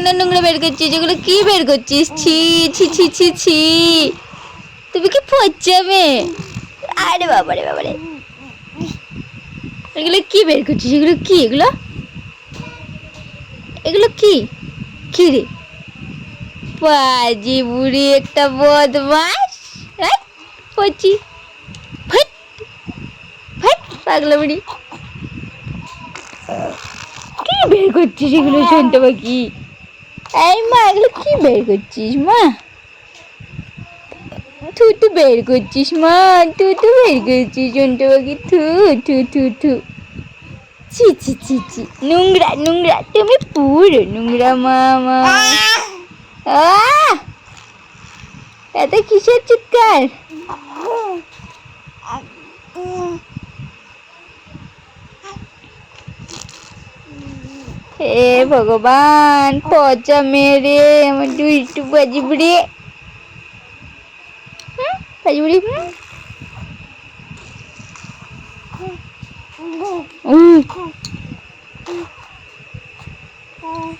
কেন নোংরা বের করছিস? এগুলো কি বের করছিস? ছি ছি ছি ছি ছি। তুমি কি পচাবে? আরে বাবারে বাবারে এগুলো কি বের করছিস? এগুলো কি? এগুলো? এগুলো কি? কি রে? পাজি বুড়ি, একটা বদমাস পচি। ফাইট ফাইট পাগলা বুড়ি। কি বের করছিস এগুলো? শুনতে পাখি এই মা, এগুলো কি বের করছিস, মা? তু তু বের করছিস, মা তু তু বের করছিস শুনতে পাখি, থু থু থু থু। ছি ছি ছি ছি। নোংরা নোংরা, তুমি পুরো নোংরা মামা আহ! এত কিসের চিৎকার? হে ভগবান পচা মেরে আমার দুইটু বাজি বুড়ি হুম, বাজি বুড়ি হুম। উহ।